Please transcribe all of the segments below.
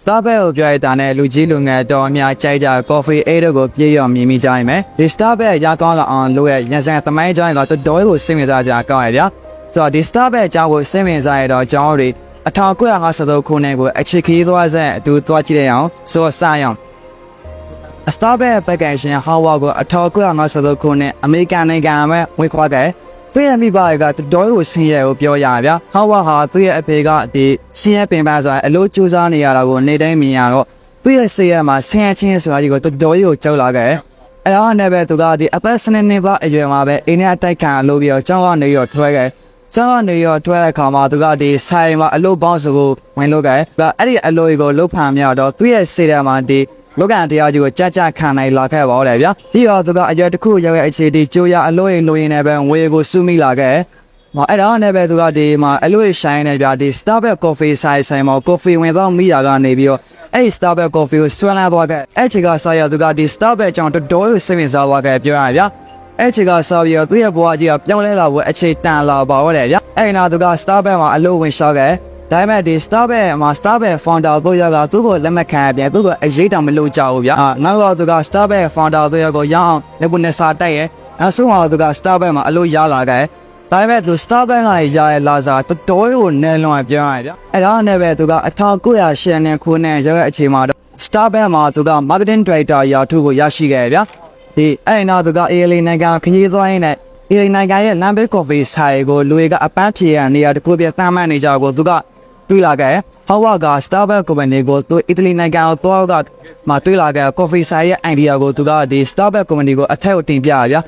Starbucks ကိုပြောရတာနဲ့လူကြီးလူငယ်တော်အများကြိုက်ကြ coffee 8တို့ကိုပြေးရောမြင်မိကြရင်မယ်ဒီ Starbucks ရကောင်းလာအောင်လို့ရညစံသမိုင်းကြောင်းတော့တော်တော်ကိုစိတ်ဝင်စားကြကောင်းရဗျာဆိုတော့ဒီ Starbucks အကြောင်းကိုစိတ်ဝင်စားရတော့အကြောင်းတွေ1953ခုနှစ်ကိုအခြေခီးသွားစက်အတူသွားကြည့်ရအောင်ဆိုတော့စရအောင် Starbucks ပက်ကင်ရှင်ဟောဝါကို1953ခုနှစ်အမေရိကန်နိုင်ငံမှာဝင်ခွာခဲ့ သူရဲ့မိဘကတော်တော်ကိုဆင်းရဲကိုပြောရဗျာဟောဝါဟာသူ့ရဲ့အဖေကဒီဆင်းရဲပင်ပန်းဆိုတာအလို့ကြိုးစားနေရတာကိုနေတိုင်းမြင်ရတော့သူ့ရဲ့စိတ်ရမှာဆင်းရဲခြင်းဆိုတာကြီးကိုတော်တော်ကိုကြောက်လာခဲ့အဲ့ဒါနဲ့ပဲသူကဒီအသက်စနစ်နှစ်ပါအရွယ်မှာပဲအိန္ဒိယတိုက်ခံလို့ပြီးတော့ကျောင်းကနေရောထွဲခဲ့ကျောင်းကနေရောထွဲတဲ့ခါမှာသူကဒီဆိုင်မှာအလို့ပေါင်းစုကိုဝင်လို့ခဲ့ဒါအဲ့ဒီအလို့ကိုလုတ်ဖန်မြောက်တော့သူ့ရဲ့စိတ်ထဲမှာဒီ လောကတရားကြီးကိုကြကြခံနိုင်လာခဲ့ပါတော့ဗျာပြီးတော့သူကအရွယ်တစ်ခုရောက်ရဲ့အခြေဒီကြိုးရအလို့ရင်လို့ရင်လည်းပဲဝေကိုစုမိလာခဲ့မအဲ့ဒါနဲ့ပဲသူကဒီမှာအလို့ရှိုင်းနေဗျာဒီ Starbucks coffee ဆိုင်ဆိုင်မှာ coffee ဝင်တော့မိရကနေပြီးတော့အဲ့ဒီ Starbucks coffee ကိုဆွမ်းလာသွားခဲ့အဲ့ချီကစားရသူကဒီ Starbucks ကြောင့်တော်တော်ကိုစိတ်ဝင်စားသွားခဲ့ပြောရဗျာအဲ့ချီကစားပြီးတော့သူ့ရဲ့ဘဝကြီးကပြောင်းလဲလာဖို့အခြေတန်လာပါတော့တယ်ဗျာအဲ့နာသူက Starbucks မှာအလို့ဝင်ရှောက်ခဲ့ ဒါပေမဲ့ဒီ Starbucks မှာ Starbucks founder တို့ရကသူ့ကိုလက်မခံရပြန်သူ့ကိုအရေးတောင်မလို့ကြဘူးဗျာအာနောက်တော့သူက Starbucks founder တို့ရကိုရအောင်လက်ပုနဲ့စာတိုက်ရဲ့နောက်ဆုံးတော့သူက Starbucks မှာအလို့ရလာခဲ့ဒါပေမဲ့သူ Starbucks ကရရဲ့လာစားတော်တော်ကိုနယ်လွန်ပြောရဗျာအဲ့ဒါနဲ့ပဲသူက1900နဲ့ခုနှစ်ရောက်ရဲ့အချိန်မှာတော့ Starbucks မှာသူက marketing director ရာထူးကိုရရှိခဲ့ဗျာဒီအဲ့နောက်သူက ALA နိုင်ငံခရီးသွားရင်းနဲ့ ALA နိုင်ငံရဲ့ Lambic Coffee ဆိုင်ကိုလူတွေက အပန်းဖြေရနေရာတစ်ခုပြသမ်းမှတ်နေကြကိုသူက တွေ့လာခဲ့ဟောဝါက Starbucks company ကိုသူအီတလီနိုင်ငံကိုသွားကမှတွေ့လာခဲ့ coffee ဆိုင်ရဲ့ idea ကိုသူကဒီ Starbucks company ကိုအထက်ကိုတင်ပြရဗျာ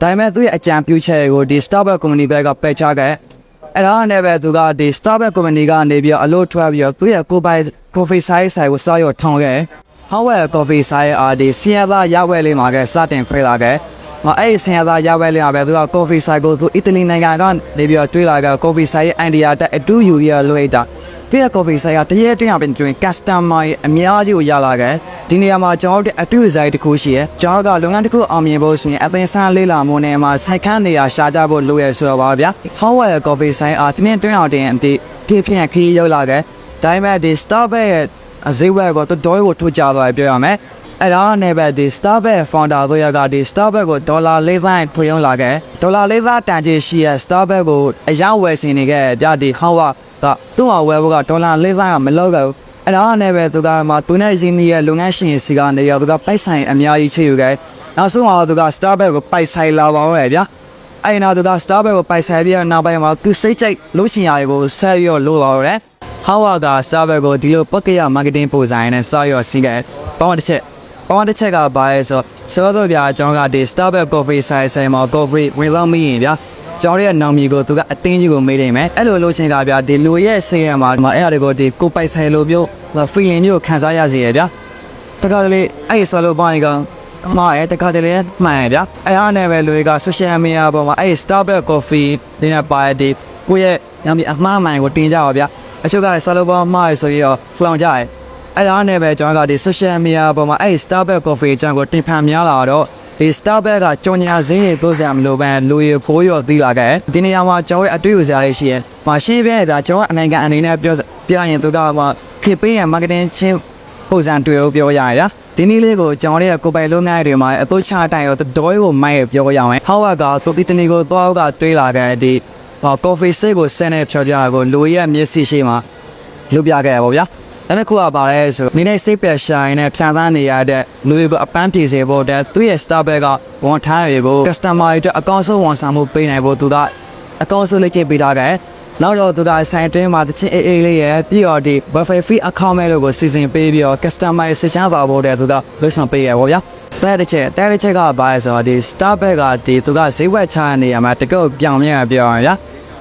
ဒါပေမဲ့သူရဲ့အကြံပြုချက်ကိုဒီ Starbucks company ဘက်ကပယ်ချခဲ့အဲ့ဒါနဲ့ပဲသူကဒီ Starbucks company ကနေပြီးတော့အလို့ထွက်ပြီးတော့သူရဲ့ကိုယ်ပိုင် coffee ဆိုင်ဆိုင်ကိုစားရထောင်းခဲ့ဟောဝဲ coffee ဆိုင်အားဒီစီယသာရဝဲလေးမှာကစတင်ခွဲလာခဲ့မ အဲ့ဒီဆင်ရသားရပဲလေးရပဲသူက coffee site ကိုသူအီတလီနိုင်ငံကနေပြီးတော့တွေးလာက coffee site ရဲ့ idea တက်အတူယူရလွှဲတာသူရဲ့ coffee site ကတရေတရပြင်တွင် customer ရဲ့အများကြီးကိုရလာခဲ့ဒီနေရာမှာကျွန်တော်တို့အတူ site တစ်ခုရှိရယ်ကျွန်တော်ကလုပ်ငန်းတစ်ခုအောင်မြင်ဖို့ဆိုရင်အသင်စားလေးလာမှုနဲ့မှာစိုက်ခန်းနေရာရှာကြဖို့လိုရဆိုတော့ပါဗျာ Howard coffee site အားတင်းတွင်းအောင်တင်အတိဖြစ်ဖြစ်ခရီးရောက်လာခဲ့ဒါပေမဲ့ဒီ Starbucks ရဲ့အဈေးဝယ်ကိုတော်တော်ကိုထုတ်ကြသွားပြောရမယ် အဲ့ဒါနဲ့ပဲဒီ Starbucks founder တို့ရကဒီ Starbucks ကိုဒေါ်လာ၄သန်းထွေးရုံလာခဲ့ဒေါ်လာ၄သန်းတန်ကြီးရှိရ Starbucks ကိုအရောက်ဝယ်စီနေခဲ့ကြဒီ Howard ကသူ့ဟာဝယ်ဖို့ကဒေါ်လာ၄သန်းကမလောက်ဘူးအဲ့ဒါနဲ့ပဲသူကမှသူနဲ့ရင်းနှီးရဲ့လုပ်ငန်းရှင်စီကနေရောသူကပိုက်ဆိုင်အများကြီးချေယူခဲ့နောက်ဆုံးတော့သူက Starbucks ကိုပိုက်ဆိုင်လာပါတော့ဗျာအဲ့နောက်သူက Starbucks ကိုပိုက်ဆိုင်ပြီးတော့နောက်ပိုင်းမှာသူစိတ်ကြိုက်လို့ရှင်ရာကိုဆက်ပြီးတော့လို့ပါတော့တယ် Howard က Starbucks ကိုဒီလိုပက်ကရ marketing ပုံစံနဲ့စောက်ရောစီးခဲ့ပေါင်းတစ်ချက် ပေါင်းတစ်ချက်ကဘာလဲဆိုဆိုတော့ဗျာကျွန်တော်ကဒီ Starbucks coffee ဆိုင်ဆိုင်မှာ coffee ဝင်တော့မိရင်ဗျာကျွန်တော်ရဲ့နောင်မီကိုသူကအတင်းကြီးကိုမေးနေမယ်အဲ့လိုလို့ချင်းကဗျာဒီလူရဲ့စိတ်ရမှာအဲ့အရာတွေကိုဒီကိုပိုက်ဆိုင်လိုမျိုး feeling မျိုးခံစားရစီရဗျာတခါတလေအဲ့ဆိုလို့ပိုင်းကမှားရတခါတလေမှန်ရဗျာအဲ့အားနဲ့ပဲလူတွေက social media ပေါ်မှာအဲ့ Starbucks coffee ဒီနဲ့ပါတဲ့ကိုယ့်ရဲ့နောင်မီအမှားမှန်ကိုတင်ကြပါဗျာအချို့ကဆလိုပေါ်မှားရဆိုရင်တော့ဖလောင်ကြရဲ အဲ့ဒါနဲ့ပဲကျွန်တော်ကဒီ social media ပေါ်မှာအဲ့ Starbucks coffee အကြောင်းကိုတင်ဖန်များလာတော့ဒီ Starbucks ကကြော်ညာဈေးတွေပို့စရာမလိုဘဲလူရဖိုးရောသီးလာခဲ့ဒီနေရာမှာကျွန်တော်ရဲ့အတွေ့အကြုံတွေရှိရင်မရှင်းပြရတာကျွန်တော်အနိုင်ကန်အနေနဲ့ပြောပြရင်သူကမှဖြစ်ပေးရ marketing ချင်းပုံစံတွေ့လို့ပြောရရဒီနည်းလေးကိုကျွန်တော်ရဲ့ကိုယ်ပိုင်လုပ်ငန်းတွေမှာအသွချတိုင်ရောတော်ကိုမိုက်ပြောရအောင်ဟောက်ကသူဒီတနေကိုသွားကတွေးလာခဲ့ဒီဟော coffee စိတ်ကိုဆင်းနေဖြောပြတာကိုလူရဲ့မျက်စိရှိမှာလုပ်ပြခဲ့ရပါဗျာ ဒါနဲ့ခုကပါလဲဆိုနေနေစိတ်ပယ်ရှိုင်းနဲ့ဖြန်သားနေရတဲ့လူတွေကိုအပန်းဖြေစေဖို့တဲ့သူ့ရဲ့ Starbucks ကဝန်ထမ်းတွေကို customer တွေအတွက်အကောင့်ဆုံးဝန်ဆောင်မှုပေးနိုင်ဖို့သူကအကောင့်ဆုံးလေ့ကျင့်ပေးထားခဲ့နောက်တော့သူကဆိုင်တွင်းမှာတချင်းအေးအေးလေးရဲ့ပြီးတော့ဒီ buffet free account မဲ့လို့ကိုစီစဉ်ပေးပြီးတော့ customer ရဲ့စစ်ချမ်းပါဖို့တဲ့သူကလွှတ်ဆောင်ပေးရပါဗျာတဲ့တစ်ချက်တဲ့တစ်ချက်ကဘာလဲဆိုတော့ဒီ Starbucks ကဒီသူကဈေးဝယ်ချနေရမှာတကုတ်ပြောင်းမြဲပြောရဗျာ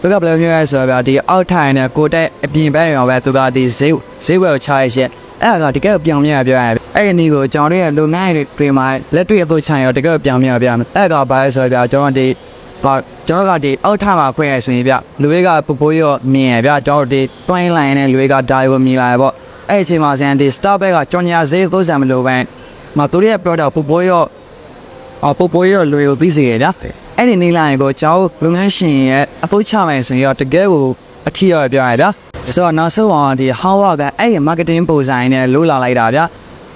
သူကဘယ်လိုမျိုးလဲဆိုတော့ဒီအောက်ထိုင်နဲ့ကိုတက်အပြင်ဘက်ရောပဲသူကဒီဈေးဈေးဝယ်ချရရှက်အဲ့ဒါကတကယ်ပြောင်းမြဲပြောရအဲ့ဒီနည်းကိုကျွန်တော်တို့ရဲ့လုပ်ငန်းတွေမှာလက်တွေ့အသွချင်ရောတကယ်ပြောင်းမြဲပြောရမယ်အဲ့ဒါကဘာလဲဆိုတော့ကျွန်တော်ဒီဘာကျွန်တော်ကဒီအောက်ထမှာခွဲရဆိုရင်ဗျလူတွေကပပိုးရောမြင်ရဗျကျွန်တော်ဒီတွိုင်းလိုင်းနဲ့လူတွေကဒါကိုမြင်လာရပေါ့အဲ့အချိန်မှာဆန်ဒီ Starbucks ကကြော်ညာဈေးသုံးစံမလို့ပဲမသူတို့ရဲ့ product ပပိုးရောအပပိုးရောလူကိုသိစေရဗျ အဲ့ဒီနေလိုက်ကိုကျွန်တော်လုပ်ငန်းရှင်ရဲ့အဖို့ချမယ်ဆိုရင်တော့တကယ်ကိုအထီးရပြောရဗျဆိုတော့နောက်ဆုံးအောင်ဒီ Howard ကအဲ့ဒီ marketing ပုံစံနဲ့လိုးလာလိုက်တာဗျ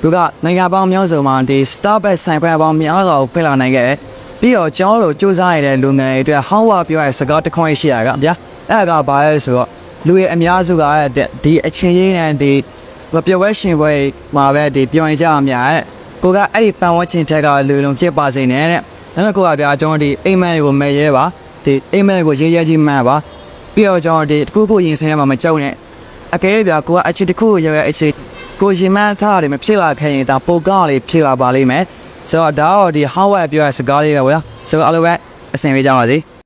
သူကနိုင်ငံပေါင်းများစုံမှာဒီ Starbucks ဆိုင်ဖွင့်ပေါင်းများစွာကိုဖွင့်လာနိုင်ခဲ့တယ်ပြီးတော့ကျွန်တော်တို့စူးစမ်းရတဲ့လူငယ်တွေအတွက် Howard ပြောရတဲ့စကားတစ်ခွန်းရှိရကဗျအဲ့ဒါကဘာလဲဆိုတော့လူရဲ့အများစုကဒီအချင်းချင်းနဲ့ဒီမပြောဝဲရှင်ပွဲမှာပဲဒီပြောရင်ကြအများတဲ့ကိုကအဲ့ဒီပန်ဝချင်းထက်ကလူလုံးဖြစ်ပါစေနဲ့တဲ့ ဒါပေမဲ့ကိုကဗျာကျွန်တော်ဒီအိမ်မက်ကိုမဲ့ရဲပါဒီအိမ်မက်ကိုရေးရဲကြီးမှန်ပါပြီးတော့ကျွန်တော်ဒီတစ်ခုခုရင်ဆိုင်ရမှာမကြောက်နဲ့အကယ်၍ဗျာကိုကအချစ်တစ်ခုကိုရောက်ရအချစ်ကိုရှင်မန်းထားရတယ်မဖြစ်လာခဲ့ရင်ဒါပိုကောင်းလေးဖြစ်လာပါလိမ့်မယ်ဆိုတော့ဒါတော့ဒီ Howard ပြောတဲ့စကားလေးပဲဗျာဆိုတော့အားလုံးပဲအဆင်ပြေကြပါစေ